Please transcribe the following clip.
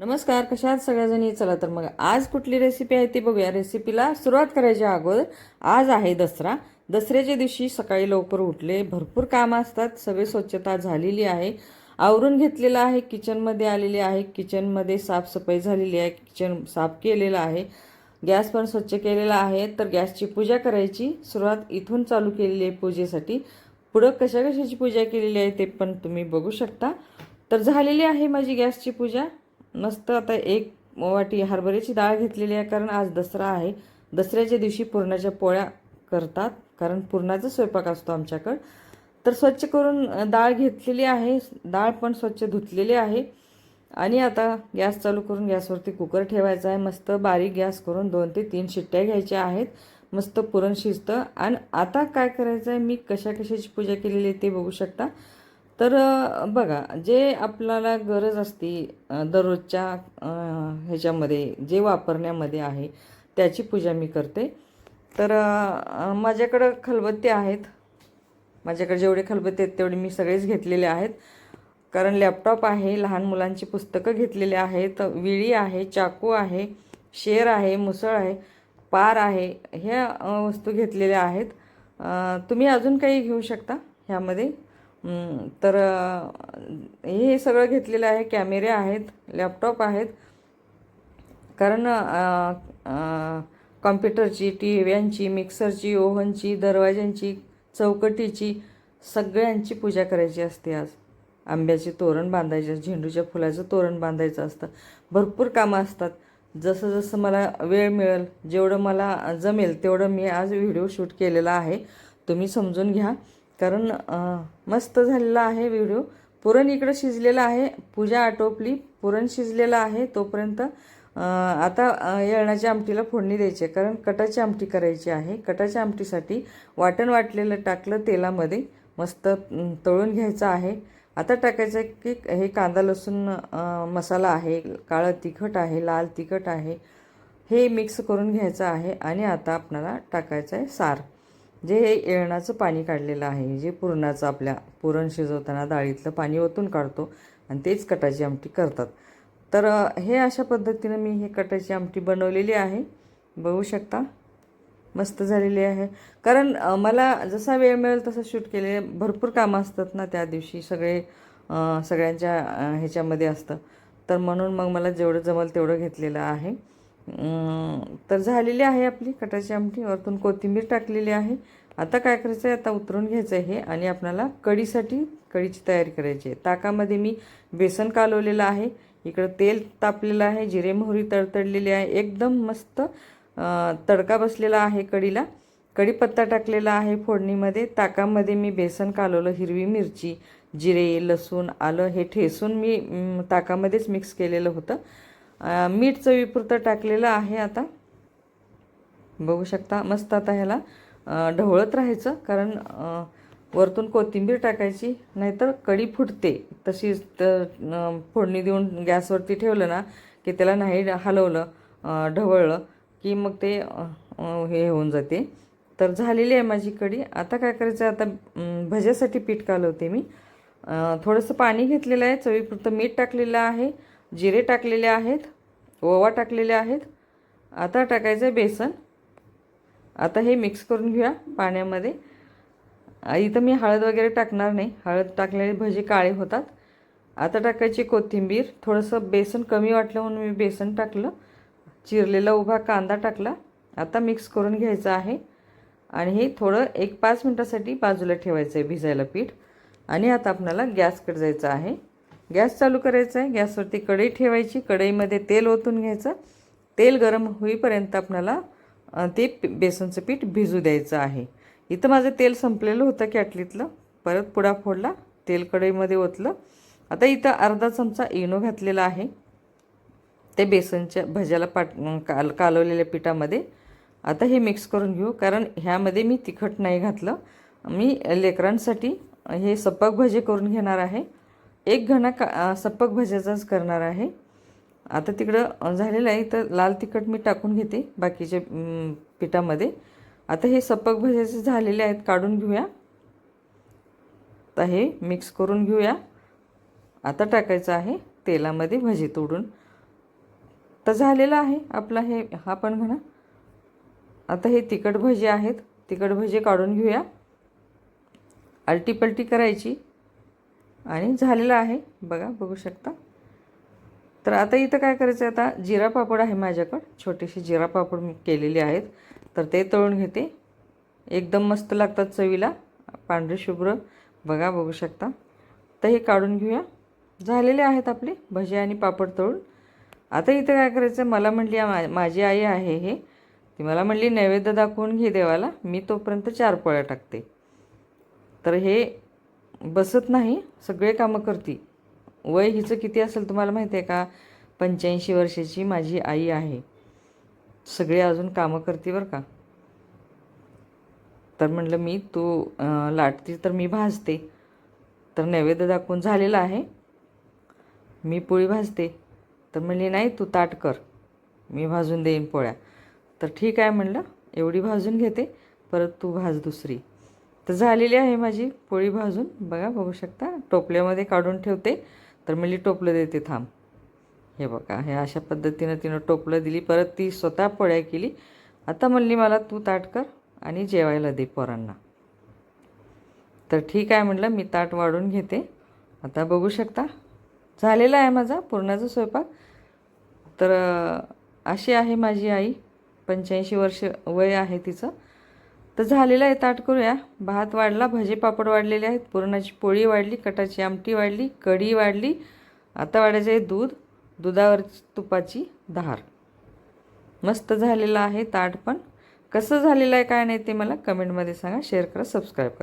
नमस्कार कशा आहात सगळ्याजणी? चला तर मग आज कुठली रेसिपी आहे ती बघूया. रेसिपीला सुरुवात करायच्या अगोदर आज आहे दसरा. दसऱ्याच्या दिवशी सकाळी लवकर उठले भरपूर कामं असतात सगळी स्वच्छता झालेली आहे. आवरून घेतलेलं आहे किचनमध्ये आलेली आहे किचनमध्ये साफसफाई झालेली आहे किचन साफ केलेलं आहे गॅस पण स्वच्छ केलेला आहे. तर गॅसची पूजा करायची सुरुवात इथून चालू केलेली आहे पूजेसाठी. पुढं कशा कशाची पूजा केलेली आहे ते पण तुम्ही बघू शकता. तर झालेली आहे माझी गॅसची पूजा. मस्त आता एक वाटी हरभऱ्याची डाळ घेतलेली आहे कारण आज दसरा आहे. दसऱ्याच्या दिवशी पुरणाच्या पोळ्या करतात कारण पुरणाचा स्वयंपाक असतो आमच्याकडं. तर स्वच्छ करून डाळ घेतलेली आहे. डाळ पण स्वच्छ धुतलेली आहे. आणि आता गॅस चालू करून गॅसवरती कुकर ठेवायचा आहे. मस्त बारीक गॅस करून दोन ते तीन शिट्ट्या घ्यायच्या आहेत. मस्त पुरण शिजतं. आणि आता काय करायचं आहे मी कशा कशाची पूजा केलेली आहे ते बघू शकता. तर बघा जे आपल्याला गरज असते दररोजच्या ह्याच्यामध्ये जे वापरण्यामध्ये आहे त्याची पूजा मी करते. तर माझ्याकडं खलबत्ते आहेत. माझ्याकडे जेवढे खलबत्ते आहेत तेवढे मी सगळेच घेतलेले आहेत. कारण लॅपटॉप आहे लहान मुलांची पुस्तकं घेतलेली आहेत विळी आहे चाकू आहे शेर आहे मुसळ आहे पार आहे ह्या वस्तू घेतलेल्या आहेत. तुम्ही अजून काही घेऊ शकता ह्यामध्ये? तर हे सगळं घेतलेलं आहे कॅमेरे आहेत लॅपटॉप आहेत. कारण कॉम्प्युटरची टी व्यांची मिक्सरची ओव्हनची दरवाज्यांची चौकटीची सगळ्यांची पूजा करायची असते आज. आंब्याचे तोरण बांधायचे झेंडूच्या फुलाचं तोरण बांधायचं असतं. भरपूर कामं असतात. जसं जसं मला वेळ मिळेल जेवढं मला जमेल तेवढं मी आज व्हिडिओ शूट केलेला आहे. तुम्ही समजून घ्या. कारण मस्त झालेला आहे व्हिडिओ. पुरण इकडं शिजलेलं आहे. पूजा आटोपली. पुरण शिजलेलं आहे तोपर्यंत आता येळणाच्या आमटीला फोडणी द्यायची आहे. कारण कटाची आमटी करायची आहे. कटाच्या आमटीसाठी वाटण वाटलेलं टाकलं तेलामध्ये. मस्त तळून घ्यायचं आहे. आता टाकायचं आहे की हे कांदा लसूण मसाला आहे. काळं तिखट आहे लाल तिखट आहे. हे मिक्स करून घ्यायचं आहे. आणि आता आपल्याला टाकायचं आहे सार. जे हे येळणाचं पाणी काढलेलं आहे जे पुरणाचं आपल्या पुरण शिजवताना डाळीतलं पाणी ओतून काढतो आणि तेच कटाची आमटी करतात. तर हे अशा पद्धतीनं मी हे कटाची आमटी बनवलेली आहे. बघू शकता. मस्त झालेली आहे. कारण मला जसा वेळ मिळेल तसं शूट केले भरपूर कामं असतात ना त्या दिवशी सगळे सगळ्यांच्या ह्याच्यामध्ये असतं. तर म्हणून मग मला जेवढं जमल तेवढं घेतलेलं आहे. तर झालेली आहे आपली कटाची आमटी. वरतून कोथिंबीर टाकलेली आहे. आता काय करायचं आहे आता उतरून घ्यायचं आहे हे आणि आपल्याला कढीसाठी कढीची तयारी करायची आहे. ताकामध्ये मी बेसन कालवलेलं आहे. इकडं तेल तापलेलं आहे. जिरे मोहरी तडतडलेली आहे. एकदम मस्त तडका बसलेला आहे कढीला. कढीपत्ता टाकलेला आहे फोडणीमध्ये. ताकामध्ये मी बेसन कालवलं हिरवी मिरची जिरे लसूण आलं हे ठेसून मी ताकामध्येच मिक्स केलेलं होतं. मीठ चवीपुरतं टाकलेलं आहे आता. बघू शकता मस्त आता ह्याला ढवळत राहायचं कारण वरतून कोथिंबीर टाकायची नाहीतर कढी फुटते. तशीच तर फोडणी देऊन गॅसवरती ठेवलं ना की त्याला नाही हलवलं ढवळलं की मग ते हे होऊन जाते. तर झालेली आहे माझी कढी आता काय करायचं आता भज्यासाठी पीठ कालवते मी. थोडंसं पाणी घेतलेलं आहे चवीपुरतं मीठ टाकलेलं आहे. जिरे टाकलेले आहेत ओवा टाकलेले आहेत आता टाकायचं आहे बेसन. आता हे मिक्स करून घेऊया पाण्यामध्ये. इथं मी हळद वगैरे टाकणार नाही. हळद टाकलेले भजी काळे होतात. आता टाकायची कोथिंबीर. थोडंसं बेसन कमी वाटलं म्हणून मी बेसन टाकलं. चिरलेला उभा कांदा टाकला. आता मिक्स करून घ्यायचं आहे. आणि हे थोडं एक पाच मिनटासाठी बाजूला ठेवायचं आहे भिजायला पीठ. आणि आता आपल्याला गॅसकडे जायचं आहे. गॅस चालू करायचा आहे. गॅसवरती कढई ठेवायची. कढईमध्ये तेल ओतून घ्यायचं. तेल गरम होईपर्यंत आपल्याला ते बेसनचं पीठ भिजू द्यायचं आहे. इथं माझं तेल संपलेलं होतं कॅटलीतलं. परत पुडा फोडला तेल कढईमध्ये ओतलं. आता इथं अर्धा चमचा इनो घातलेला आहे. ते बेसनच्या भज्याला पाट काल कालवलेल्या पिठामध्ये. आता हे मिक्स करून घेऊ कारण ह्यामध्ये मी तिखट नाही घातलं. मी लेकरांसाठी हे सपक भजे करून घेणार आहे. एक घणा का सप्पक सपक भज्याचाच करणार आहे. आता तिकडं झालेलं आहे तर लाल तिखट मी टाकून घेते बाकीच्या पिठामध्ये. आता हे सप्पक भज्याचे झालेले आहेत काढून घेऊया. आता हे मिक्स करून घेऊया. आता टाकायचं आहे तेलामध्ये भजी तोडून. तर झालेलं आहे आपला हे हा पण म्हणा आता हे तिखट भजी आहेत तिखट भजी काढून घेऊया. आलटीपलटी करायची. आणि झालेलं आहे. बघा बघू शकता. तर आता इथं काय करायचं आहे? आता जिरा पापड आहे माझ्याकडं. छोटीशी जिरा पापड मी केलेली आहेत. तर ते तळून घेते. एकदम मस्त लागतात चवीला. पांढरे शुभ्र. बघा बघू शकता. तर हे काढून घेऊया. झालेले आहेत आपले भजे आणि पापड तळून. आता इथं काय करायचं मला म्हणली मा माझी आई आहे हे. ती मला म्हणली नैवेद्य दाखवून घे देवाला. मी तोपर्यंत चार पोळ्या टाकते. तर हे बसत नाही सगळे कामं करते. वय हिचं किती असेल तुम्हाला माहिती आहे का? पंच्याऐंशी वर्षाची माझी आई आहे. सगळे अजून कामं करते बरं का. तर म्हटलं मी तू अं, लाटते तर मी भाजते. तर नैवेद्य दाखवून झालेलं आहे. मी पोळी भाजते. तर म्हणली नाही तू ताट कर. मी भाजून देईन पोळ्या. तर ठीक आहे म्हणलं एवढी भाजून घेते. परत तू भाज दुसरी. तर झालेली आहे माझी पोळी भाजून. बघा बघू शकता. टोपल्यामध्ये काढून ठेवते. तर मी टोपलं देते थांब. हे बघा हे अशा पद्धतीनं तिनं टोपलं दिली. परत ती स्वतः पोळ्या केली. आता म्हणली मला तू ताट कर आणि जेवायला दे पोरांना. तर ठीक आहे म्हटलं मी ताट वाढून घेते. आता बघू शकता. झालेला आहे माझा पूर्णाचा स्वयंपाक. तर अशी आहे माझी आई. पंच्याऐंशी वर्ष वय आहे तिचं. तर झालेलं आहे ताट करूया. भात वाढला भजे पापड वाढलेले आहेत. पुरणाची पोळी वाढली कटाची आमटी वाढली कढी वाढली. आता वाढायचं आहे दूध दुधावर तुपाची धार. मस्त झालेलं आहे ताट पण. कसं झालेलं आहे काय नाही ते मला कमेंटमध्ये सांगा. शेअर करा सबस्क्राईब करा.